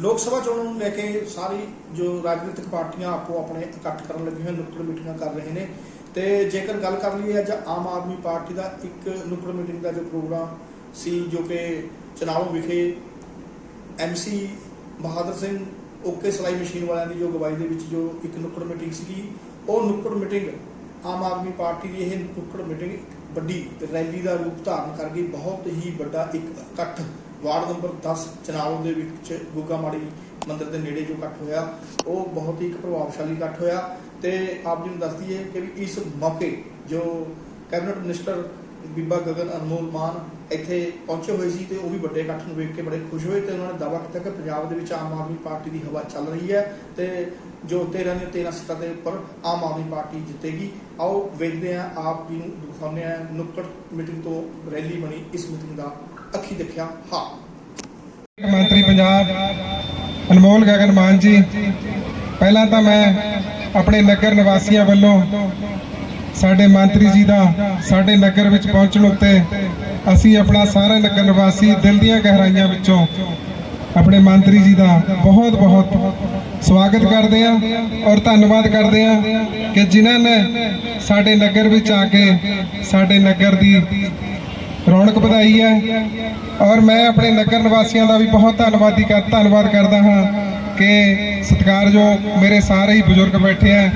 ਲੋਕ ਸਭਾ ਚੋਣਾਂ ਨੂੰ ਲੈ ਕੇ ਸਾਰੀ ਜੋ ਰਾਜਨੀਤਿਕ ਪਾਰਟੀਆਂ ਆਪੋ ਆਪਣੇ ਇਕੱਠ ਕਰਨ ਲੱਗੀਆਂ ਨੁੱਕੜ ਮੀਟਿੰਗਾਂ ਕਰ ਰਹੇ ਨੇ। ਤੇ ਜੇਕਰ ਗੱਲ ਕਰ ਲਈਏ ਅੱਜ ਆਮ ਆਦਮੀ ਪਾਰਟੀ ਦਾ ਇੱਕ ਨੁੱਕੜ ਮੀਟਿੰਗ ਦਾ ਜੋ ਪ੍ਰੋਗਰਾਮ ਸੀ, ਜੋ ਕਿ ਚਨਾਵ ਵਿਖੇ ਐਮਸੀ ਬਹਾਦਰ ਸਿੰਘ ਓਕੇ ਸਲਾਈ ਮਸ਼ੀਨ ਵਾਲਿਆਂ ਦੀ ਜੋ ਅਗਵਾਈ ਦੇ ਵਿੱਚ ਜੋ ਇੱਕ ਨੁੱਕੜ ਮੀਟਿੰਗ ਸੀਗੀ, ਉਹ ਨੁੱਕੜ ਮੀਟਿੰਗ ਆਮ ਆਦਮੀ ਪਾਰਟੀ ਦੀ ਇਹ ਨੁੱਕੜ ਮੀਟਿੰਗ ਇੱਕ ਵੱਡੀ ਰੈਲੀ ਦਾ ਰੂਪ ਧਾਰਨ ਕਰ ਗਈ, ਬਹੁਤ ਹੀ ਵੱਡਾ ਇੱਕ ਇਕੱਠ। ਵਾਰਡ ਨੰਬਰ 10 ਚਨਾਵ ਦੇ ਵਿੱਚ ਗੁੱਗਾ ਮਾੜੀ ਮੰਦਿਰ ਦੇ ਨੇੜੇ ਜੋ ਇਕੱਠ ਹੋਇਆ, ਉਹ ਬਹੁਤ ਹੀ ਇੱਕ ਪ੍ਰਭਾਵਸ਼ਾਲੀ ਇਕੱਠ ਹੋਇਆ ਤੇ ਆਪ ਜੀ ਨੂੰ ਦੱਸ ਦਈਏ ਕਿ ਵੀ ਇਸ ਮੌਕੇ ਜੋ ਕੈਬਨਿਟ ਮਿਨਿਸਟਰ ਬੀਬਾ ਗਗਨ ਅਨਮੋਲ ਮਾਨ ਇੱਥੇ ਪਹੁੰਚੇ ਹੋਏ ਸੀ ਤੇ ਉਹ ਵੀ ਵੱਡੇ ਇਕੱਠ ਨੂੰ ਵੇਖ ਕੇ ਬੜੇ ਖੁਸ਼ ਹੋਏ ਤੇ ਉਹਨਾਂ ਨੇ ਦਾਅਵਾ ਕੀਤਾ ਕਿ ਪੰਜਾਬ ਦੇ ਵਿੱਚ ਆਮ ਆਦਮੀ ਪਾਰਟੀ ਦੀ ਹਵਾ ਚੱਲ ਰਹੀ ਹੈ ਤੇ ਜੋ 13 ਦੇ 13 ਸੀਟਾਂ ਦੇ ਉੱਪਰ ਆਮ ਆਦਮੀ ਪਾਰਟੀ ਜਿੱਤੇਗੀ। ਆਓ ਵੇਖਦੇ ਹਾਂ, ਆਪ ਜੀ ਨੂੰ ਦਿਖਾਉਂਦੇ ਹਾਂ, ਨੁੱਕੜ ਮੀਟਿੰਗ ਤੋਂ ਰੈਲੀ ਬਣੀ ਇਸ ਮੀਟਿੰਗ ਦਾ। ਅੱਖੀ ਦੇਖਿਆ, ਹਾਂ। ਮੰਤਰੀ ਪੰਜਾਬ, ਅਨਮੋਲ ਗਗਨ ਮਾਨ ਜੀ, ਪਹਿਲਾਂ ਤਾਂ ਮੈਂ ਆਪਣੇ ਨਗਰ ਨਿਵਾਸੀਆਂ ਵੱਲੋਂ ਸਾਡੇ ਮੰਤਰੀ ਜੀ ਦਾ ਸਾਡੇ ਨਗਰ ਵਿੱਚ ਪਹੁੰਚਣ ਉੱਤੇ ਅਸੀਂ ਆਪਣਾ ਸਾਰਾ ਨਗਰ ਨਿਵਾਸੀ ਦਿਲ ਦੀਆਂ ਗਹਿਰਾਈਆਂ ਵਿੱਚੋਂ ਆਪਣੇ ਮੰਤਰੀ ਜੀ ਦਾ ਬਹੁਤ ਬਹੁਤ ਸਵਾਗਤ ਕਰਦੇ ਹਾਂ ਔਰ ਧੰਨਵਾਦ ਕਰਦੇ ਹਾਂ ਕਿ ਜਿਨ੍ਹਾਂ ਨੇ ਸਾਡੇ ਨਗਰ ਵਿੱਚ ਆ ਕੇ ਸਾਡੇ ਨਗਰ ਦੀ ਰੌਣਕ ਵਧਾਈ ਹੈ। ਔਰ ਮੈਂ ਆਪਣੇ ਨਗਰ ਨਿਵਾਸੀਆਂ ਦਾ ਵੀ ਬਹੁਤ ਧੰਨਵਾਦੀ ਕਰ ਧੰਨਵਾਦ ਕਰਦਾ ਹਾਂ ਕਿ ਸਤਿਕਾਰਯੋਗ ਮੇਰੇ ਸਾਰੇ ਹੀ ਬਜ਼ੁਰਗ ਬੈਠੇ ਆ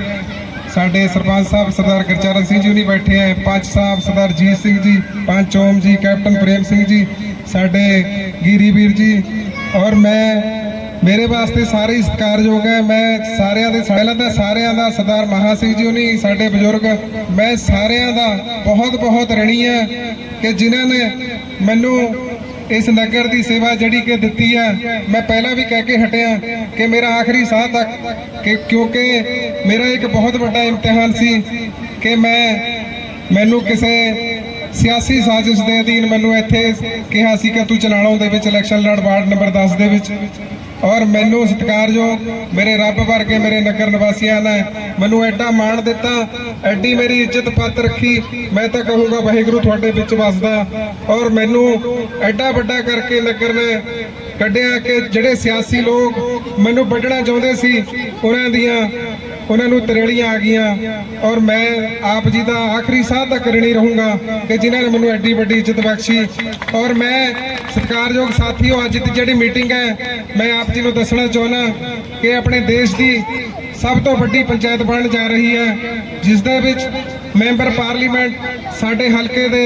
ਸਾਡੇ ਸਰਪੰਚ ਸਾਹਿਬ ਸਰਦਾਰ ਗੁਰਚਰਨ ਸਿੰਘ ਜੀ ਵੀ ਬੈਠੇ ਆ ਪੰਚ ਸਾਹਿਬ ਸਰਦਾਰ ਜੀਤ ਸਿੰਘ ਜੀ, ਪੰਚ ਓਮ ਜੀ, ਕੈਪਟਨ ਪ੍ਰੇਮ ਸਿੰਘ ਜੀ, ਸਾਡੇ ਗੀਰੀ ਵੀਰ ਜੀ। ਔਰ ਮੈਂ ਮੇਰੇ ਵਾਸਤੇ ਸਾਰੇ ਸਤਿਕਾਰਯੋਗ ਹੈ। ਮੈਂ ਸਾਰਿਆਂ ਦੇ ਪਹਿਲਾਂ ਤਾਂ ਸਾਰਿਆਂ ਦਾ ਸਰਦਾਰ ਮਹਾ ਸਿੰਘ ਜੀ ਹੁਣੀ ਸਾਡੇ ਬਜ਼ੁਰਗ। ਮੈਂ ਸਾਰਿਆਂ ਦਾ ਬਹੁਤ ਬਹੁਤ ਰਣੀ ਹੈ ਕਿ ਜਿਨ੍ਹਾਂ ਨੇ ਮੈਨੂੰ ਇਸ ਨਗਰ ਦੀ ਸੇਵਾ ਜਿਹੜੀ ਕਿ ਦਿੱਤੀ ਹੈ, ਮੈਂ ਪਹਿਲਾਂ ਵੀ ਕਹਿ ਕੇ ਹਟਿਆ ਕਿ ਮੇਰਾ ਆਖਰੀ ਸਾਹ ਤੱਕ ਕਿ ਕਿਉਂਕਿ ਮੇਰਾ ਇੱਕ ਬਹੁਤ ਵੱਡਾ ਇਮਤਿਹਾਨ ਸੀ ਕਿ ਮੈਂ ਮੈਨੂੰ ਕਿਸੇ ਸਿਆਸੀ ਸਾਜ਼ਿਸ਼ ਦੇ ਅਧੀਨ ਮੈਨੂੰ ਇੱਥੇ ਕਿਹਾ ਸੀ ਕਿ ਤੂੰ ਚਨਾਲੋਂ ਦੇ ਵਿੱਚ ਇਲੈਕਸ਼ਨ ਲੜ, ਵਾਰਡ ਨੰਬਰ 10 ਦੇ ਵਿੱਚ। ਔਰ ਮੈਨੂੰ ਸਤਿਕਾਰਯੋਗ ਮੇਰੇ ਰੱਬ ਵਰਗੇ ਮੇਰੇ ਨਗਰ ਨਿਵਾਸੀਆਂ ਨੇ ਮੈਨੂੰ ਐਡਾ ਮਾਣ ਦਿੱਤਾ, ਐਡੀ ਮੇਰੀ ਇੱਜ਼ਤ ਪਾਤ ਰੱਖੀ, ਮੈਂ ਤਾਂ ਕਹੂੰਗਾ ਵਾਹਿਗੁਰੂ ਤੁਹਾਡੇ ਵਿੱਚ ਵਸਦਾ। ਔਰ ਮੈਨੂੰ ਐਡਾ ਵੱਡਾ ਕਰਕੇ ਨਗਰ ਨੇ ਕੱਢਿਆ ਕਿ ਜਿਹੜੇ ਸਿਆਸੀ ਲੋਕ ਮੈਨੂੰ ਵੱਢਣਾ ਚਾਹੁੰਦੇ ਸੀ, ਉਹਨਾਂ ਦੀਆਂ ਉਹਨਾਂ ਨੂੰ ਤਰੇੜੀਆਂ ਆ ਗਈਆਂ ਔਰ ਮੈਂ ਆਪ ਜੀ ਦਾ ਆਖਰੀ ਸਾਹ ਤੱਕ ਰਣੀ ਰਹੂੰਗਾ ਕਿ ਜਿਨ੍ਹਾਂ ਨੇ ਮੈਨੂੰ ਐਡੀ ਵੱਡੀ ਇੱਜ਼ਤ ਬਖਸ਼ੀ ਔਰ ਮੈਂ ਸਤਿਕਾਰਯੋਗ ਸਾਥੀਓ, ਅੱਜ ਦੀ ਜਿਹੜੀ ਮੀਟਿੰਗ ਹੈ, ਮੈਂ ਆਪ ਜੀ ਨੂੰ ਦੱਸਣਾ ਚਾਹੁੰਦਾ ਕਿ ਆਪਣੇ ਦੇਸ਼ ਦੀ ਸਭ ਤੋਂ ਵੱਡੀ ਪੰਚਾਇਤ ਬਣਨ ਜਾ ਰਹੀ ਹੈ ਜਿਸ ਦੇ ਵਿੱਚ ਮੈਂਬਰ ਪਾਰਲੀਮੈਂਟ ਸਾਡੇ ਹਲਕੇ ਦੇ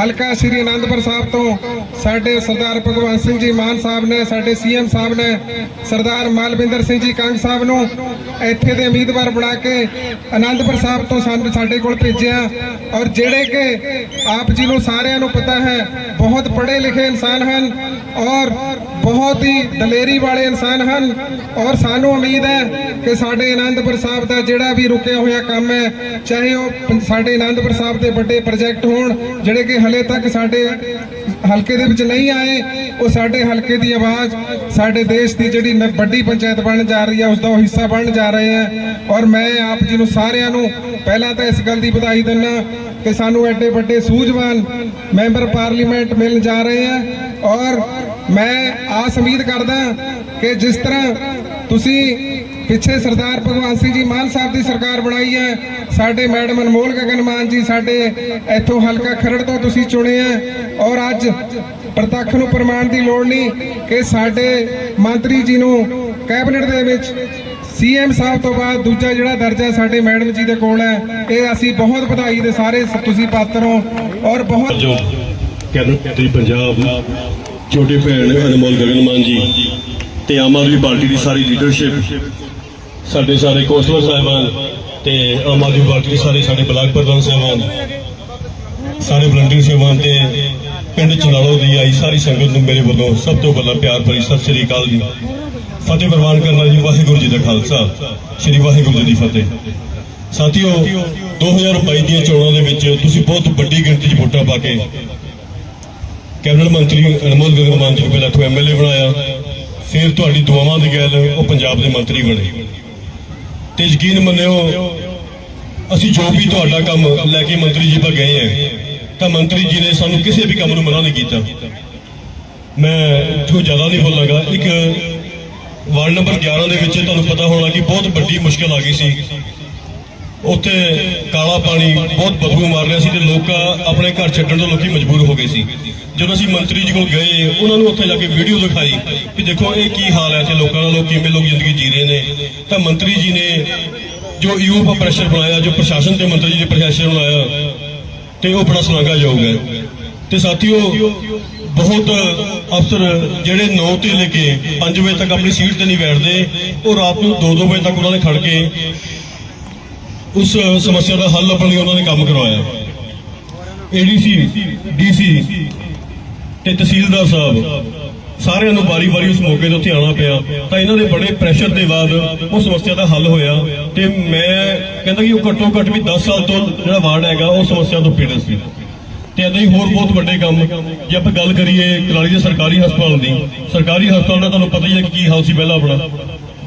ਹਲਕਾ ਸ਼੍ਰੀ ਅਨੰਦਪੁਰ ਸਾਹਿਬ ਤੋਂ ਸਾਡੇ ਸਰਦਾਰ ਭਗਵੰਤ ਸਿੰਘ ਜੀ ਮਾਨ ਸਾਹਿਬ ਨੇ, ਸਾਡੇ ਸੀਐਮ ਸਾਹਿਬ ਨੇ, ਸਰਦਾਰ ਮਾਲਵਿੰਦਰ ਸਿੰਘ ਜੀ ਕੰਗ ਸਾਹਿਬ ਨੂੰ ਇੱਥੇ ਦੇ ਉਮੀਦਵਾਰ ਬਣਾ ਕੇ ਅਨੰਦਪੁਰ ਸਾਹਿਬ ਤੋਂ ਸਾਨੂੰ ਸਾਡੇ ਕੋਲ ਭੇਜਿਆ। ਔਰ ਜਿਹੜੇ ਕਿ ਆਪ ਜੀ ਨੂੰ ਸਾਰਿਆਂ ਨੂੰ ਪਤਾ ਹੈ, ਬਹੁਤ ਪੜ੍ਹੇ ਲਿਖੇ ਇਨਸਾਨ ਹਨ ਔਰ ਬਹੁਤ ਹੀ ਦਲੇਰੀ ਵਾਲੇ ਇਨਸਾਨ ਹਨ। ਔਰ ਸਾਨੂੰ ਉਮੀਦ ਹੈ ਕਿ ਸਾਡੇ ਅਨੰਦਪੁਰ ਸਾਹਿਬ ਦਾ ਜਿਹੜਾ ਵੀ ਰੁਕਿਆ ਹੋਇਆ ਕੰਮ ਹੈ, ਚਾਹੇ ਉਹ ਸਾਡੇ ਅਨੰਦਪੁਰ ਸਾਹਿਬ ਦੇ ਵੱਡੇ ਪ੍ਰੋਜੈਕਟ ਹੋਣ, ਜਿਹੜੇ ਕਿ ਹਲੇ ਤੱਕ ਸਾਡੇ ਹਲਕੇ ਦੇ ਵਿੱਚ ਨਹੀਂ ਆਏ, ਉਹ ਸਾਡੇ ਹਲਕੇ ਦੀ ਆਵਾਜ਼, ਸਾਡੇ ਦੇਸ਼ ਦੀ ਜਿਹੜੀ ਨ- ਵੱਡੀ ਪੰਚਾਇਤ ਬਣਨ ਜਾ ਰਹੀ ਹੈ ਉਸ ਦਾ ਉਹ ਹਿੱਸਾ ਬਣਨ ਜਾ ਰਹੇ ਹੈ ਔਰ ਮੈਂ ਆਪ ਜੀ ਨੂੰ ਸਾਰਿਆਂ ਨੂੰ ਪਹਿਲਾਂ ਤਾਂ ਇਸ ਗੱਲ ਦੀ ਵਧਾਈ ਦਿੰਦਾ ਕਿ ਸਾਨੂੰ ਐਡੇ ਵੱਡੇ ਸੂਝਵਾਨ ਮੈਂਬਰ ਪਾਰਲੀਮੈਂਟ ਮਿਲਣ ਜਾ ਰਹੇ ਹੈ ਔਰ ਮੈਂ ਆਸ ਉਮੀਦ ਕਰਦਾ ਕਿ ਜਿਸ ਤਰ੍ਹਾਂ ਤੁਸੀਂ ਪਿੱਛੇ ਸਰਦਾਰ ਭਗਵੰਤ ਸਿੰਘ ਜੀ ਮਾਨ ਸਾਹਿਬ ਦੀ ਸਰਕਾਰ ਬਣਾਈ ਹੈ। ਸਾਡੇ ਮੈਡਮ ਅਨਮੋਲ ਗਗਨ ਮਾਨ ਜੀ, ਸਾਡੇ ਇੱਥੋਂ ਹਲਕਾ ਖਰੜ ਤੋਂ ਤੁਸੀਂ ਚੁਣੇ ਹੈ ਔਰ ਅੱਜ ਪ੍ਰਤੱਖ ਨੂੰ ਪ੍ਰਮਾਣ ਦੀ ਲੋੜ ਨਹੀਂ ਕਿ ਸਾਡੇ ਮੰਤਰੀ ਜੀ ਨੂੰ ਕੈਬਨਿਟ ਦੇ ਵਿੱਚ ਸੀਐਮ ਸਾਹਿਬ ਤੋਂ ਬਾਅਦ ਦੂਜਾ ਜਿਹੜਾ ਦਰਜਾ ਸਾਡੇ ਮੈਡਮ ਜੀ ਦੇ ਕੋਲ ਹੈ, ਇਹ ਅਸੀਂ ਬਹੁਤ ਵਧਾਈ ਦੇ ਸਾਰੇ ਤੁਸੀਂ ਪਾਤਰ ਹੋ ਔਰ ਬਹੁਤ ਜੋ ਕੈਬਨਿਟ ਪੰਜਾਬ, ਛੋਟੇ ਭੈਣ ਅਨਮੋਲ ਗਗਨ ਮਾਨ ਜੀ ਤੇ ਆਮ ਆਦਮੀ ਪਾਰਟੀ ਦੀ ਸਾਰੀ ਲੀਡਰਸ਼ਿਪ ਸਾਡੇ ਸਾਰੇ ਕੌਂਸਲਰ ਸਾਹਿਬਾਨ ਤੇ ਆਮ ਆਦਮੀ ਪਾਰਟੀ ਦੇ ਸਾਰੇ ਸਾਡੇ ਬਲਾਕ ਪ੍ਰਧਾਨ ਸਾਹਿਬਾਨ, ਸਾਰੇ ਵਲੰਟੀਅਰ ਸਾਹਿਬਾਨ ਤੇ ਪਿੰਡ ਚਨਾਲੋ ਦੀ ਆਈ ਸਾਰੀ ਸੰਗਤ ਨੂੰ ਮੇਰੇ ਵੱਲੋਂ ਸਭ ਤੋਂ ਪਹਿਲਾਂ ਪਿਆਰ ਭਰੀ ਸਤਿ ਸ੍ਰੀ ਅਕਾਲ ਜੀ। ਫਤਿਹ ਪ੍ਰਵਾਨ ਕਰਨਾ ਜੀ, ਵਾਹਿਗੁਰੂ ਜੀ ਦਾ ਖਾਲਸਾ, ਸ੍ਰੀ ਵਾਹਿਗੁਰੂ ਜੀ ਦੀ ਫਤਿਹ। ਸਾਥੀਓ 2022 ਦੀਆਂ ਚੋਣਾਂ ਦੇ ਵਿੱਚ ਤੁਸੀਂ ਬਹੁਤ ਵੱਡੀ ਗਿਣਤੀ 'ਚ ਵੋਟਾਂ ਪਾ ਕੇ ਕੈਬਨਿਟ ਮੰਤਰੀ ਅਨਮੋਲ ਗਗਨ ਮਾਨ ਜੀ ਨੂੰ ਪਹਿਲਾਂ ਤੋਂ ਐਮਐਲਏ ਬਣਾਇਆ, ਫਿਰ ਤੁਹਾਡੀ ਦੁਆਵਾਂ ਦੇ ਗੈਲ ਉਹ ਪੰਜਾਬ ਦੇ ਮੰਤਰੀ ਬਣੇ। ਤੇ ਯਕੀਨ ਮੰਨਿਓ, ਅਸੀਂ ਜੋ ਵੀ ਤੁਹਾਡਾ ਕੰਮ ਲੈ ਕੇ ਮੰਤਰੀ ਜੀ ਪਰ ਗਏ ਆ ਤਾਂ ਮੰਤਰੀ ਜੀ ਨੇ ਸਾਨੂੰ ਕਿਸੇ ਵੀ ਕੰਮ ਨੂੰ ਮਨਾ ਨਹੀਂ ਕੀਤਾ। ਮੈਂ ਜੋ ਜ਼ਿਆਦਾ ਨਹੀਂ ਬੋਲਾਂਗਾ, ਇੱਕ ਵਾਰਡ ਨੰਬਰ 11 ਦੇ ਵਿੱਚ ਤੁਹਾਨੂੰ ਪਤਾ ਹੋਣਾ ਕਿ ਬਹੁਤ ਵੱਡੀ ਮੁਸ਼ਕਲ ਆ ਗਈ ਸੀ। ਉੱਥੇ ਕਾਲਾ ਪਾਣੀ ਬਹੁਤ ਬਦਬੂ ਮਾਰ ਰਿਹਾ ਸੀ ਤੇ ਲੋਕ ਆਪਣੇ ਘਰ ਛੱਡਣ ਤੋਂ ਲੋਕੀ ਮਜਬੂਰ ਹੋ ਗਏ ਸੀ। ਜਦੋਂ ਅਸੀਂ ਮੰਤਰੀ ਜੀ ਕੋਲ ਗਏ, ਉਹਨਾਂ ਨੂੰ ਉੱਥੇ ਜਾ ਕੇ ਵੀਡੀਓ ਦਿਖਾਈ ਕਿ ਦੇਖੋ ਇਹ ਕੀ ਹਾਲ ਹੈ ਇੱਥੇ ਲੋਕਾਂ ਦਾ ਲੋਕ ਕਿਵੇਂ ਲੋਕ ਜ਼ਿੰਦਗੀ ਜੀ ਰਹੇ ਨੇ। ਤਾਂ ਮੰਤਰੀ ਜੀ ਨੇ ਜੋ ਯੂਪ ਪ੍ਰੈਸ਼ਰ ਬਣਾਇਆ, ਜੋ ਪ੍ਰਸ਼ਾਸਨ ਤੇ ਮੰਤਰੀ ਜੀ ਦੇ ਪ੍ਰਸ਼ਾਸਨ ਬਣਾਇਆ, ਤੇ ਉਹ ਬੜਾ ਸ਼ਲਾਘਾਯੋਗ ਹੈ। ਤੇ ਸਾਥੀਓ, ਬਹੁਤ ਅਫਸਰ ਜਿਹੜੇ 9 ਤੋਂ ਲੈ ਕੇ 5 ਵਜੇ ਤੱਕ ਆਪਣੀ ਸੀਟ ਤੇ ਨਹੀਂ ਬੈਠਦੇ, ਉਹ ਰਾਤ ਨੂੰ 2-2 ਵਜੇ ਤੱਕ ਉਹਨਾਂ ਨੇ ਖੜ ਕੇ ਉਸ ਸਮੱਸਿਆ ਦਾ ਹੱਲ ਲੱਭਣ ਲਈ ਉਹਨਾਂ ਨੇ ਕੰਮ ਕਰਵਾਇਆ। ਏਡੀਸੀ ਡੀਸੀ ਤੇ ਤਹਿਸੀਲਦਾਰ ਸਾਹਿਬ, ਸਾਰਿਆਂ ਨੂੰ ਵਾਰੀ-ਵਾਰੀ ਉਸ ਮੌਕੇ ਤੇ ਉੱਥੇ ਆਉਣਾ ਪਿਆ। ਤਾਂ ਇਹਨਾਂ ਦੇ ਬੜੇ ਪ੍ਰੈਸ਼ਰ ਦੇ ਬਾਅਦ ਉਹ ਸਮੱਸਿਆ ਦਾ ਹੱਲ ਹੋਇਆ ਤੇ ਮੈਂ ਕਹਿੰਦਾ ਕਿ ਉਹ ਘੱਟੋ ਘੱਟ ਵੀ 10 ਸਾਲ ਤੋਂ ਜਿਹੜਾ ਵਾਰਡ ਹੈਗਾ, ਉਹ ਸਮੱਸਿਆ ਤੋਂ ਪੀੜਤ ਸੀ। ਤੇ ਏਦਾਂ ਹੀ ਹੋਰ ਬਹੁਤ ਵੱਡੇ ਕੰਮ। ਜੇ ਆਪਾਂ ਗੱਲ ਕਰੀਏ ਕਲਾਲੀ ਦੇ ਸਰਕਾਰੀ ਹਸਪਤਾਲ ਦੀ, ਸਰਕਾਰੀ ਹਸਪਤਾਲ ਦਾ ਤੁਹਾਨੂੰ ਪਤਾ ਹੀ ਹੈ ਕਿ ਕੀ ਹਾਲ ਸੀ ਪਹਿਲਾਂ ਆਪਣਾ।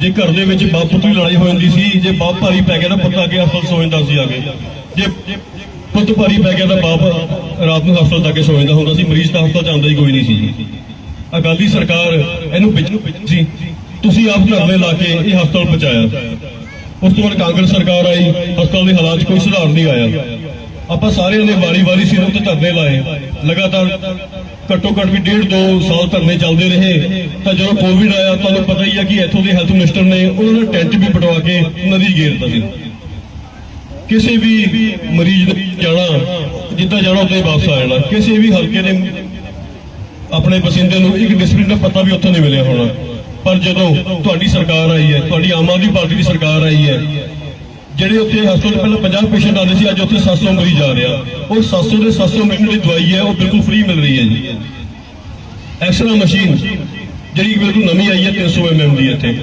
ਜੇ ਘਰ ਦੇ ਵਿੱਚ ਬਾਪ ਪੁੱਤ ਦੀ ਲੜਾਈ ਹੋ ਜਾਂਦੀ ਸੀ, ਜੇ ਬਾਪ ਭਾਰੀ ਪੈ ਗਿਆ ਤਾਂ ਪੁੱਤ ਆ ਕੇ ਹਸਪਤਾਲ ਸੌ ਜਾਂਦਾ ਸੀ ਆ ਜੇ ਪੁੱਤ ਭਾਰੀ ਪੈ ਗਿਆ ਤਾਂ ਬਾਪ ਰਾਤ ਨੂੰ ਹਸਪਤਾਲ ਜਾ ਕੇ ਸੌ ਜਾਂਦਾ ਹੁੰਦਾ ਸੀ, ਮਰੀਜ਼ ਤਾਂ ਹਸਪਤਾਲ ਜਾਂਦਾ ਹੀ ਕੋਈ ਨਹੀਂ ਸੀ। ਅਕਾਲੀ ਸਰਕਾਰ ਇਹਨੂੰ ਵਿੱਚ ਸੀ। ਤੁਸੀਂ ਆਪ ਧਰਨੇ ਲਾ ਕੇ ਇਹ ਹਸਪਤਾਲ ਪਹੁੰਚਾਇਆ। ਉਸ ਤੋਂ ਬਾਅਦ ਕਾਂਗਰਸ ਸਰਕਾਰ ਆਈ, ਹਸਪਤਾਲ ਦੇ ਹਾਲਾਤ ਕੋਈ ਸੁਧਾਰ ਨਹੀਂ ਆਇਆ। ਆਪਾਂ ਸਾਰਿਆਂ ਨੇ ਵਾਰੀ-ਵਾਰੀ ਸਿਰ ਉੱਤੇ ਧਰਨੇ ਲਾਏ। ਲਗਾਤਾਰ ਘੱਟੋ ਘੱਟ ਵੀ ਡੇਢ ਦੋ ਸਾਲ ਧਰਨੇ ਚੱਲਦੇ ਰਹੇ। ਤਾਂ ਜਦੋਂ ਕੋਵਿਡ ਆਇਆ, ਤੁਹਾਨੂੰ ਪਤਾ ਹੀ ਹੈ ਕਿ ਇੱਥੋਂ ਦੇ ਹੈਲਥ ਮਿਨਿਸਟਰ ਨੇ ਉਹਨਾਂ ਨੇ ਟੈਂਟ ਵੀ ਪਟਵਾ ਕੇ ਨਦੀ ਗੇਰਤਾ ਸੀ। ਕਿਸੇ ਵੀ ਮਰੀਜ਼ ਨੇ ਜਾਣਾ, ਜਿੱਦਾਂ ਜਾਣਾ ਉੱਥੇ ਹੀ ਵਾਪਸ ਆ ਜਾਣਾ। ਕਿਸੇ ਵੀ ਹਲਕੇ ਦੇ ਆਪਣੇ ਬਸਿੰਦੇ ਨੂੰ ਇੱਕ ਡਿਸਪਲਿਨ ਦਾ ਪਤਾ ਵੀ ਉੱਥੋਂ ਨਹੀਂ ਮਿਲਿਆ ਹੋਣਾ। ਪਰ ਜਦੋਂ ਤੁਹਾਡੀ ਸਰਕਾਰ ਆਈ ਹੈ, ਤੁਹਾਡੀ ਆਮ ਆਦਮੀ ਪਾਰਟੀ ਦੀ ਸਰਕਾਰ ਆਈ ਹੈ ਜਿਹੜੇ ਉੱਥੇ ਹਸਪਤਾਲ ਪਹਿਲਾਂ 50 ਪੇਸ਼ੈਂਟ ਆਉਂਦੇ ਸੀ, ਅੱਜ ਉੱਥੇ 700 ਮਰੀਜ਼ ਆ ਰਿਹਾ ਉਹ 700 ਦੇ 700 ਮਿੰਟ ਦੀ ਦਵਾਈ ਹੈ, ਉਹ ਬਿਲਕੁਲ ਫ੍ਰੀ ਮਿਲ ਰਹੀ ਹੈ ਜੀ। ਐਕਸਰਾ ਮਸ਼ੀਨ ਜਿਹੜੀ ਬਿਲਕੁਲ ਨਵੀਂ ਆਈ ਹੈ 300 ਐਮਐਮ ਦੀ ਇੱਥੇ।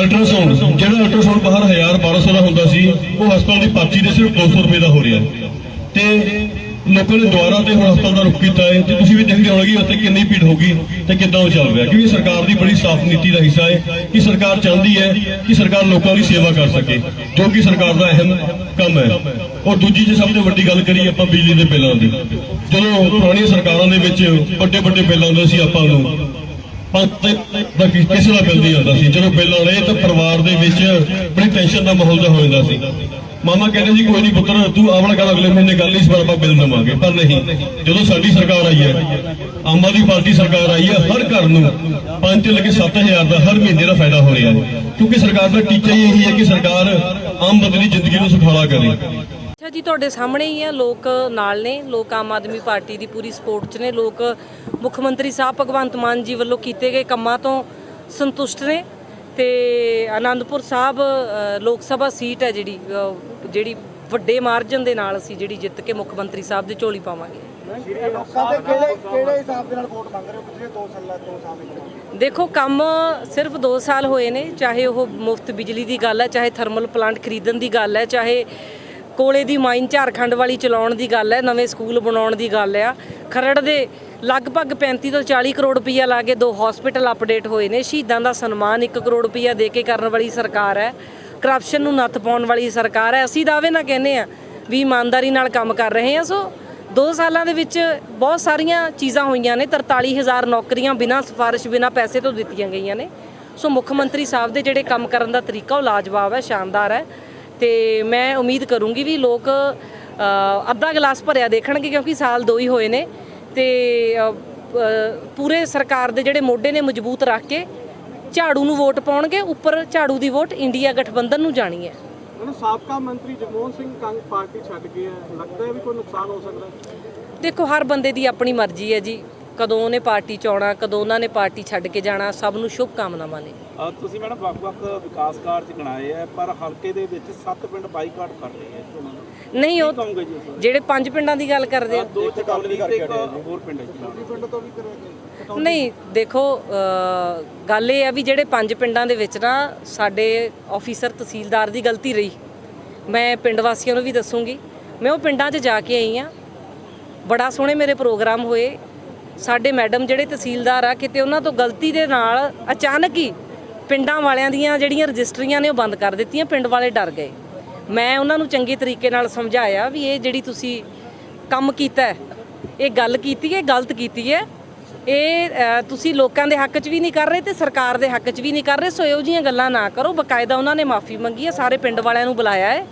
ਅਲਟਰਾਸਾਊਂਡ ਜਿਹੜਾ ਅਲਟਰਾਸਾਊਂਡ ਬਾਹਰ 1000 1200 ਦਾ ਹੁੰਦਾ ਸੀ, ਉਹ ਹਸਪਤਾਲ ਦੀ ਪਰਚੀ ਦੇ ਸਿਰਫ 200 ਰੁਪਏ ਦਾ ਹੋ ਰਿਹਾ। ਹੈ। ਤੇ ਲੋਕਾਂ ਨੇ ਦੁਆਰਾ ਤੇ ਹੁਣ ਹਸਪਤਾਲ ਦਾ ਰੁਕ ਕੀਤਾ ਹੈ ਤੇ ਤੁਸੀਂ ਵੀ ਦੇਖਦੇ ਹੋਣਗੇ ਉੱਥੇ ਕਿੰਨੀ ਭੀੜ ਹੋਗੀ ਤੇ ਕਿੱਦਾਂ ਉਹ ਚੱਲ ਰਿਹਾ ਕਿਉਂਕਿ ਸਰਕਾਰ ਦੀ ਬੜੀ ਸਾਫ਼ ਨੀਤੀ ਦਾ ਹਿੱਸਾ ਹੈ ਕਿ ਸਰਕਾਰ ਚਾਹੁੰਦੀ ਹੈ ਕਿ ਸਰਕਾਰ ਲੋਕਾਂ ਦੀ ਸੇਵਾ ਕਰ ਸਕੇ, ਜੋ ਕਿ ਸਰਕਾਰ ਦਾ ਅਹਿਮ ਕੰਮ ਹੈ। ਔਰ ਦੂਜੀ ਜੇ ਸਭ ਤੋਂ ਵੱਡੀ ਗੱਲ ਕਰੀਏ ਆਪਾਂ ਬਿਜਲੀ ਦੇ ਬਿੱਲਾਂ ਦੀ। ਜਦੋਂ ਪੁਰਾਣੀਆਂ ਸਰਕਾਰਾਂ ਦੇ ਵਿੱਚ ਵੱਡੇ ਵੱਡੇ ਬਿੱਲ ਆਉਂਦੇ ਸੀ ਆਪਾਂ ਨੂੰ ਕਿਸੇ ਦਾ ਬਿੱਲ ਨਹੀਂ ਸੀ। ਜਦੋਂ ਬਿੱਲ ਆਉਣੇ ਤਾਂ ਪਰਿਵਾਰ ਦੇ ਵਿੱਚ ਬੜੀ ਟੈਨਸ਼ਨ ਦਾ ਮਾਹੌਲ ਜਿਹਾ ਹੋ ਜਾਂਦਾ ਸੀ। ਮਾਮਾ ਕਹਿੰਦੇ ਸੀ ਕੋਈ ਨਹੀਂ ਪੁੱਤਰ, ਤੂੰ ਆਵਣਾ ਕਰ ਅਗਲੇ ਮਹੀਨੇ ਗੱਲ ਇਸ ਵਾਰ ਆਪਾਂ ਬਿੱਲ ਦੇਵਾਂਗੇ। ਪਰ ਨਹੀਂ, ਜਦੋਂ ਸਾਡੀ ਸਰਕਾਰ ਆਈ ਹੈ, ਆਮ ਆਦਮੀ ਪਾਰਟੀ ਸਰਕਾਰ ਆਈ ਹੈ, ਹਰ ਘਰ ਨੂੰ 5 ਤੋਂ ਲੈ ਕੇ 7000 ਦਾ ਹਰ ਮਹੀਨੇ ਦਾ ਫਾਇਦਾ ਹੋ ਰਿਹਾ ਹੈ। ਕਿਉਂਕਿ ਸਰਕਾਰ ਦਾ ਟੀਚਾ ਹੀ ਇਹੀ ਹੈ ਕਿ ਸਰਕਾਰ ਆਮ ਬੰਦੇ ਦੀ ਜ਼ਿੰਦਗੀ ਨੂੰ ਸੁਖਾਲਾ ਕਰੇ। ਅੱਛਾ ਜੀ ਤੁਹਾਡੇ ਸਾਹਮਣੇ ਹੀ ਆ ਲੋਕ ਨਾਲ ਨੇ ਲੋਕ ਆਮ ਆਦਮੀ ਪਾਰਟੀ ਦੀ ਪੂਰੀ ਸਪੋਰਟ 'ਚ ਨੇ ਲੋਕ ਮੁੱਖ ਮੰਤਰੀ ਸਾਹਿਬ ਭਗਵੰਤ ਮਾਨ ਜੀ ਵੱਲੋਂ ਕੀਤੇ ਗਏ ਕੰਮਾਂ ਤੋਂ ਸੰਤੁਸ਼ਟ ਨੇ ਤੇ ਆਨੰਦਪੁਰ ਸਾਹਿਬ ਲੋਕ ਸਭਾ ਸੀਟ ਹੈ ਜਿਹੜੀ ਜਿਹੜੀ ਵੱਡੇ ਮਾਰਜਨ ਦੇ ਨਾਲ ਅਸੀਂ ਜਿਹੜੀ ਜਿੱਤ ਕੇ ਮੁੱਖ ਮੰਤਰੀ ਸਾਹਿਬ ਦੇ ਝੋਲੀ ਪਾਵਾਂਗੇ। ਲੋਕਾਂ ਦੇ ਕਿਹੜੇ ਕਿਹੜੇ ਹਿਸਾਬ ਦੇ ਨਾਲ ਵੋਟ ਮੰਗ ਰਹੇ ਹੋ? ਪਿਛਲੇ 2 ਸਾਲਾਂ 2 ਸਾਲ ਦੇ ਦੇਖੋ ਕੰਮ ਸਿਰਫ 2 ਸਾਲ ਹੋਏ ਨੇ ਚਾਹੇ ਉਹ ਮੁਫਤ ਬਿਜਲੀ ਦੀ ਗੱਲ ਹੈ ਚਾਹੇ ਥਰਮਲ ਪਲਾਂਟ ਖਰੀਦਣ ਦੀ ਗੱਲ ਹੈ ਚਾਹੇ ਕੋਲੇ ਦੀ ਮਾਈਨ ਝਾਰਖੰਡ ਵਾਲੀ ਚਲਾਉਣ ਦੀ ਗੱਲ ਹੈ, ਨਵੇਂ ਸਕੂਲ ਬਣਾਉਣ ਦੀ ਗੱਲ ਆ ਖਰੜ ਦੇ ਲਗਭਗ 35 ਤੋਂ 40 ਕਰੋੜ ਰੁਪਈਆ ਲਾ ਕੇ ਦੋ ਹਸਪੀਟਲ ਅਪਡੇਟ ਹੋਏ ਨੇ। ਸ਼ਹੀਦਾਂ ਦਾ ਸਨਮਾਨ 1 ਕਰੋੜ ਰੁਪਈਆ ਦੇ ਕੇ ਕਰਨ ਵਾਲੀ ਸਰਕਾਰ ਹੈ। ਕਰਪਸ਼ਨ ਨੂੰ ਨੱਥ ਪਾਉਣ ਵਾਲੀ ਸਰਕਾਰ ਹੈ। ਅਸੀਂ ਦਾਅਵੇ ਨਾ ਕਹਿੰਦੇ ਆ ਵੀ ਇਮਾਨਦਾਰੀ ਨਾਲ ਕੰਮ ਕਰ ਰਹੇ ਆ ਸੋ 2 ਸਾਲਾਂ ਦੇ ਵਿੱਚ ਬਹੁਤ ਸਾਰੀਆਂ ਚੀਜ਼ਾਂ ਹੋਈਆਂ ਨੇ। 43000 ਨੌਕਰੀਆਂ ਬਿਨਾਂ ਸਿਫਾਰਿਸ਼, ਬਿਨਾਂ ਪੈਸੇ ਤੋਂ ਦਿੱਤੀਆਂ ਗਈਆਂ ਨੇ। ਸੋ ਮੁੱਖ ਮੰਤਰੀ ਸਾਹਿਬ ਦੇ ਜਿਹੜੇ ਕੰਮ ਕਰਨ ਦਾ ਤਰੀਕਾ ਉਹ ਲਾਜਵਾਬ ਹੈ, ਸ਼ਾਨਦਾਰ ਹੈ। ਤੇ ਮੈਂ ਉਮੀਦ ਕਰੂੰਗੀ ਵੀ ਲੋਕ ਅੱਧਾ ਗਲਾਸ ਭਰਿਆ ਦੇਖਣਗੇ ਕਿਉਂਕਿ ਸਾਲ ਦੋ ਹੀ ਹੋਏ ਨੇ ਤੇ ਪੂਰੇ ਸਰਕਾਰ ਦੇ ਜਿਹੜੇ ਮੋਢੇ ਨੇ ਮਜ਼ਬੂਤ ਰੱਖ ਕੇ ਝਾੜੂ ਨੂੰ ਵੋਟ ਪਾਉਣਗੇ ਉੱਪਰ ਝਾੜੂ ਦੀ ਵੋਟ ਇੰਡੀਆ ਗਠਬੰਧਨ ਨੂੰ ਜਾਣੀ ਹੈ। ਮੈਨੂੰ ਸਾਬਕਾ ਮੰਤਰੀ ਜਗਮੋਹਨ ਸਿੰਘ ਕੰਗ ਪਾਰਟੀ ਛੱਡ ਗਏ ਲੱਗਦਾ ਹੈ ਵੀ ਕੋਈ ਨੁਕਸਾਨ ਹੋ ਸਕਦਾ ਦੇਖੋ ਹਰ ਬੰਦੇ ਦੀ ਆਪਣੀ ਮਰਜ਼ੀ ਹੈ ਜੀ। ਕਦੋਂ ਉਹਨੇ ਪਾਰਟੀ ਚ ਆਉਣਾ ਕਦੋਂ ਉਹਨਾਂ ਨੇ ਪਾਰਟੀ ਛੱਡ ਕੇ ਜਾਣਾ ਸਭ ਨੂੰ ਸ਼ੁਭ ਕਾਮਨਾਵਾਂ ਨੇ। ਅ, ਤੁਸੀਂ ਮੈਡਮ ਵੱਖ-ਵੱਖ ਵਿਕਾਸ ਕਾਰਜ ਗਿਣਾਏ ਆ ਪਰ ਹਲਕੇ ਦੇ ਵਿੱਚ ਸੱਤ ਪਿੰਡ ਬਾਈਕਾਟ ਕਰ ਰਹੇ ਆ ਚੋਣਾਂ ਦਾ। ਨਹੀਂ ਉਹ ਕਹੋਗੇ ਜੀ ਇਸ ਬਾਰੇ? ਜਿਹੜੇ ਪੰਜ ਪਿੰਡਾਂ ਦੀ ਗੱਲ ਕਰਦੇ ਆ। ਦੋ ਚਕਾਲੀ ਤੇ ਇੱਕ ਹੋਰ ਪਿੰਡ ਹੈ ਜੀ ਪਿੰਡ ਤੋਂ ਵੀ ਕਰੋਗੇ ਨਹੀਂ ਦੇਖੋ ਅ, ਗੱਲ ਇਹ ਆ ਵੀ ਜਿਹੜੇ ਪੰਜ ਪਿੰਡਾਂ ਦੇ ਵਿੱਚ ਨਾ ਸਾਡੇ ਆਫੀਸਰ ਤਹਿਸੀਲਦਾਰ ਦੀ ਗਲਤੀ ਰਹੀ। ਮੈਂ ਪਿੰਡ ਵਾਸੀਆਂ ਨੂੰ ਵੀ ਦੱਸੂਗੀ। ਮੈਂ ਉਹ ਪਿੰਡਾਂ 'ਚ ਜਾ ਕੇ ਆਈ ਆ। ਬੜਾ ਸੋਹਣੇ ਮੇਰੇ ਪ੍ਰੋਗਰਾਮ ਹੋਏ। ਸਾਡੇ ਮੈਡਮ ਜਿਹੜੇ ਤਹਿਸੀਲਦਾਰ ਆ, ਕਿਤੇ ਉਹਨਾਂ ਤੋਂ ਗਲਤੀ ਦੇ ਨਾਲ ਅਚਾਨਕ ਹੀ ਪਿੰਡਾਂ ਵਾਲਿਆਂ ਦੀਆਂ ਜਿਹੜੀਆਂ ਰਜਿਸਟਰੀਆਂ ਨੇ ਉਹ ਬੰਦ ਕਰ ਦਿੱਤੀਆਂ, ਪਿੰਡ ਵਾਲੇ ਡਰ ਗਏ। ਮੈਂ ਉਹਨਾਂ ਨੂੰ ਚੰਗੇ ਤਰੀਕੇ ਨਾਲ ਸਮਝਾਇਆ ਵੀ ਇਹ ਜਿਹੜੀ ਤੁਸੀਂ ਕੰਮ ਕੀਤਾ ਇਹ ਗੱਲ ਕੀਤੀ ਹੈ, ਗਲਤ ਕੀਤੀ ਹੈ। ਇਹ ਤੁਸੀਂ ਲੋਕਾਂ ਦੇ ਹੱਕ 'ਚ ਵੀ ਨਹੀਂ ਕਰ ਰਹੇ ਤੇ ਸਰਕਾਰ ਦੇ ਹੱਕ 'ਚ ਵੀ ਨਹੀਂ ਕਰ ਰਹੇ, ਸੋ ਇਹੋ ਜਿਹੀਆਂ ਗੱਲਾਂ ਨਾ ਕਰੋ। ਬਕਾਇਦਾ ਉਹਨਾਂ ਨੇ ਮਾਫੀ ਮੰਗੀ ਹੈ, ਸਾਰੇ ਪਿੰਡ ਵਾਲਿਆਂ ਨੂੰ ਬੁਲਾਇਆ ਹੈ।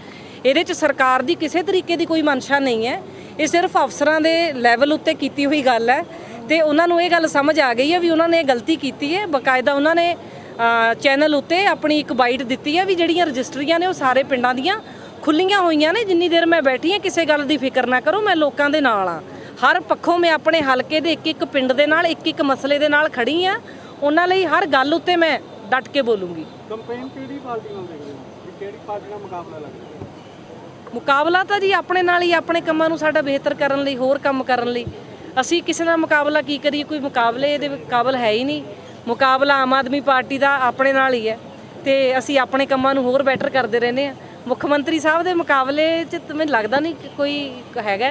ਇਹਦੇ 'ਚ ਸਰਕਾਰ ਦੀ ਕਿਸੇ ਤਰੀਕੇ ਦੀ ਕੋਈ ਮਨਸ਼ਾ ਨਹੀਂ ਹੈ। ਇਹ ਸਿਰਫ ਅਫਸਰਾਂ ਦੇ ਲੈਵਲ ਉੱਤੇ ਕੀਤੀ ਹੋਈ ਗੱਲ ਹੈ। ਤੇ ਉਹਨਾਂ ਨੂੰ ਇਹ ਗੱਲ ਸਮਝ ਆ ਗਈ ਹੈ ਵੀ ਉਹਨਾਂ ਨੇ ਇਹ ਗਲਤੀ ਕੀਤੀ ਹੈ। ਬਕਾਇਦਾ ਉਹਨਾਂ ਨੇ ਚੈਨਲ ਉੱਤੇ ਆਪਣੀ ਇੱਕ ਬਾਈਟ ਦਿੱਤੀ ਹੈ ਵੀ ਜਿਹੜੀਆਂ ਰਜਿਸਟਰੀਆਂ ਨੇ ਉਹ ਸਾਰੇ ਪਿੰਡਾਂ ਦੀਆਂ ਖੁੱਲੀਆਂ ਹੋਈਆਂ ਨੇ। ਜਿੰਨੀ ਦੇਰ ਮੈਂ ਬੈਠੀ ਹਾਂ ਕਿਸੇ ਗੱਲ ਦੀ ਫਿਕਰ ਨਾ ਕਰੋ ਮੈਂ ਲੋਕਾਂ ਦੇ ਨਾਲ ਆ ਹਰ ਪੱਖੋਂ ਮੈਂ ਆਪਣੇ ਹਲਕੇ ਦੇ ਇੱਕ ਇੱਕ ਪਿੰਡ ਦੇ ਨਾਲ ਇੱਕ ਇੱਕ ਮਸਲੇ ਦੇ ਨਾਲ ਖੜੀ ਆ ਉਹਨਾਂ ਲਈ ਹਰ ਗੱਲ ਉੱਤੇ ਮੈਂ ਡਟ ਕੇ ਬੋਲੂੰਗੀ। ਕੰਪੇਨ ਕਿਹੜੀ ਪਾਰਟੀ ਨਾਲ ਦੇਖਦੇ ਹੋ? ਕਿਹੜੀ ਪਾਰਟੀ ਨਾਲ ਮੁਕਾਬਲਾ ਲੱਗਦਾ ਮੁਕਾਬਲਾ ਤਾਂ ਜੀ ਆਪਣੇ ਨਾਲ ਹੀ ਆਪਣੇ ਕੰਮਾਂ ਨੂੰ ਸਾਡਾ ਬਿਹਤਰ ਕਰਨ ਲਈ ਹੋਰ ਕੰਮ ਕਰਨ ਲਈ। ਅਸੀਂ ਕਿਸੇ ਨਾਲ ਮੁਕਾਬਲਾ ਕੀ ਕਰੀਏ? ਕੋਈ ਮੁਕਾਬਲੇ ਦੇ ਕਾਬਲ ਹੈ ਹੀ ਨਹੀਂ। ਮੁਕਾਬਲਾ ਆਮ ਆਦਮੀ ਪਾਰਟੀ ਦਾ ਆਪਣੇ ਨਾਲ ਹੀ ਹੈ ਤੇ ਅਸੀਂ ਆਪਣੇ ਕੰਮਾਂ ਨੂੰ ਹੋਰ ਬੈਟਰ ਕਰਦੇ ਰਹਿੰਦੇ ਆ ਮੁੱਖ ਮੰਤਰੀ ਸਾਹਿਬ ਦੇ ਮੁਕਾਬਲੇ 'ਚ ਤਾਂ ਮੈਨੂੰ ਲੱਗਦਾ ਨਹੀਂ ਕਿ ਕੋਈ ਹੈਗਾ।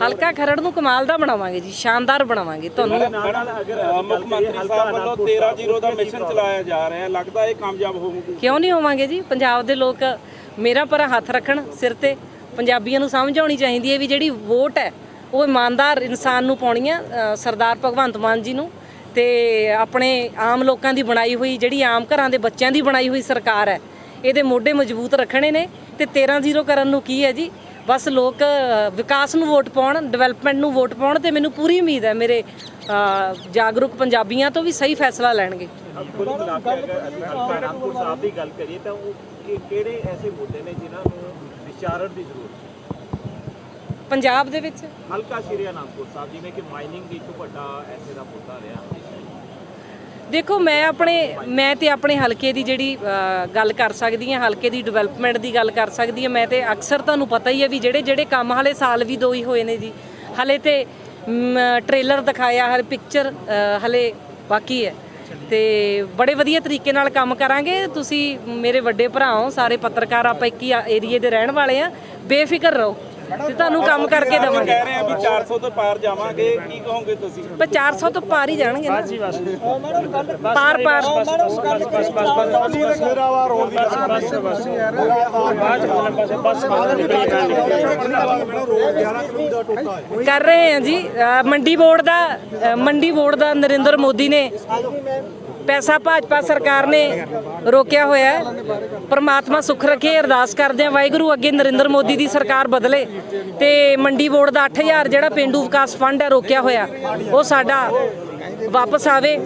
ਹਲਕਾ ਖਰੜ ਨੂੰ ਕਮਾਲ ਦਾ ਬਣਾਵਾਂਗੇ ਜੀ ਸ਼ਾਨਦਾਰ ਬਣਾਵਾਂਗੇ ਤੁਹਾਨੂੰ। ਮੁੱਖ ਮੰਤਰੀ ਸਾਹਿਬ ਵੱਲੋਂ 13-0 ਦਾ ਮਿਸ਼ਨ ਚਲਾਇਆ ਜਾ ਰਿਹਾ ਹੈ ਲੱਗਦਾ ਇਹ ਕਾਮਯਾਬ ਹੋਊਗੀ? ਕਿਉਂ ਨਹੀਂ ਹੋਵਾਂਗੇ ਜੀ? ਪੰਜਾਬ ਦੇ ਲੋਕ ਮੇਰਾ ਪਰ ਹੱਥ ਰੱਖਣ ਸਿਰ ਤੇ। ਪੰਜਾਬੀਆਂ ਨੂੰ ਸਮਝ ਆਉਣੀ ਚਾਹੀਦੀ ਹੈ ਵੀ ਜਿਹੜੀ ਵੋਟ ਹੈ, ਉਹ ਇਮਾਨਦਾਰ ਇਨਸਾਨ ਨੂੰ ਪਾਉਣੀ ਆ ਸਰਦਾਰ ਭਗਵੰਤ ਮਾਨ ਜੀ ਨੂੰ ਤੇ ਆਪਣੇ ਆਮ ਲੋਕਾਂ ਦੀ ਬਣਾਈ ਹੋਈ ਜਿਹੜੀ ਆਮ ਘਰਾਂ ਦੇ ਬੱਚਿਆਂ ਦੀ ਬਣਾਈ ਹੋਈ ਸਰਕਾਰ ਹੈ, ਇਹਦੇ ਮੋਢੇ ਮਜ਼ਬੂਤ ਰੱਖਣੇ ਨੇ ਤੇ 13-0 ਕਰਨ ਨੂੰ ਕੀ ਹੈ ਜੀ? ਬਸ ਲੋਕ ਵਿਕਾਸ ਨੂੰ ਵੋਟ ਪਾਉਣ, ਡਿਵੈਲਪਮੈਂਟ ਨੂੰ ਵੋਟ ਪਾਉਣ ਤੇ ਮੈਨੂੰ ਪੂਰੀ ਉਮੀਦ ਹੈ ਮੇਰੇ ਜਾਗਰੂਕ ਪੰਜਾਬੀਆਂ ਤੋਂ ਵੀ ਸਹੀ ਫੈਸਲਾ ਲੈਣਗੇ। ਕੁੱਲ ਮਿਲਾ ਸਾਹਿਬ ਦੀ ਗੱਲ ਕਰੀਏ ਤਾਂ ਉਹ ਕਿਹੜੇ ਐਸੇ ਮੁੱਦੇ ਨੇ ਜਿਨ੍ਹਾਂ ਨੂੰ ਵਿਚਾਰਨ ਦੀ ਜ਼ਰੂਰਤ ਹੈ। ਪੰਜਾਬ ਦੇ ਵਿੱਚ? ਹਲਕਾ ਸ਼੍ਰੀ ਅਨੰਦਪੁਰ ਸਾਹਿਬ ਜਿਵੇਂ ਕਿ ਮਾਈਨਿੰਗ ਦੀ ਇੱਕ ਵੱਡਾ ਐਸੇ ਦਾ ਮੁੱਦਾ ਰਿਹਾ। ਦੇਖੋ ਮੈਂ ਆਪਣੇ ਮੈਂ ਤੇ ਆਪਣੇ ਹਲਕੇ ਦੀ ਜਿਹੜੀ ਅ, ਗੱਲ ਕਰ ਸਕਦੀ ਹਾਂ ਹਲਕੇ ਦੀ ਡਿਵੈਲਪਮੈਂਟ ਦੀ ਗੱਲ ਕਰ ਸਕਦੀ ਹਾਂ। ਮੈਂ ਤੇ ਅਕਸਰ ਤੁਹਾਨੂੰ ਪਤਾ ਹੀ ਹੈ ਵੀ ਜਿਹੜੇ ਜਿਹੜੇ ਕੰਮ ਹਲੇ ਸਾਲ ਵੀ ਦੋ ਹੀ ਹੋਏ ਨੇ ਜੀ। ਹਲੇ ਤੇ ਮ, ਟ੍ਰੇਲਰ ਦਿਖਾਇਆ ਹਰ ਪਿਕਚਰ ਹਲੇ ਬਾਕੀ ਹੈ। ਤੇ ਬੜੇ ਵਧੀਆ ਤਰੀਕੇ ਨਾਲ ਕੰਮ ਕਰਾਂਗੇ। ਤੁਸੀਂ ਮੇਰੇ ਵੱਡੇ ਭਰਾ ਹੋ, ਸਾਰੇ ਪੱਤਰਕਾਰ, ਆਪਾਂ ਇੱਕ ਹੀ ਏਰੀਏ ਦੇ ਰਹਿਣ ਵਾਲੇ ਆ। ਬੇਫਿਕਰ ਰਹੋ। ਤੇ ਤੁਹਾਨੂੰ ਕੰਮ ਕਰਕੇ ਦੇਵਾਂਗੇ। ਕਹਿ ਰਹੇ ਆ ਵੀ 400 ਤੋਂ ਪਾਰ ਜਾਵਾਂਗੇ ਕੀ ਕਹੋਗੇ ਤੁਸੀਂ? ਪਰ 400 ਤੋਂ ਪਾਰ ਹੀ ਜਾਣਗੇ ਨਾ। ਪਾਰ ਪਾਰ। ਕਰ ਰਹੇ ਹਾਂ ਜੀ ਮੰਡੀ ਬੋਰਡ ਦਾ ਮੰਡੀ ਬੋਰਡ ਦਾ ਨਰਿੰਦਰ ਮੋਦੀ ਨੇ ਪੈਸਾ ਭਾਜਪਾ ਸਰਕਾਰ ਨੇ ਰੋਕਿਆ ਹੋਇਆ ਹੈ। ਪਰਮਾਤਮਾ ਸੁਖ ਰੱਖੇ, ਅਰਦਾਸ ਕਰਦੇ ਹਾਂ ਵਾਹਿਗੁਰੂ ਅੱਗੇ ਨਰਿੰਦਰ ਮੋਦੀ ਦੀ ਸਰਕਾਰ ਬਦਲੇ ਤੇ ਮੰਡੀ ਬੋਰਡ ਦਾ 8000 ਜਿਹੜਾ ਪਿੰਡੂ ਵਿਕਾਸ ਫੰਡ ਹੈ ਰੋਕਿਆ ਹੋਇਆ, ਉਹ ਸਾਡਾ ਵਾਪਸ ਆਵੇ।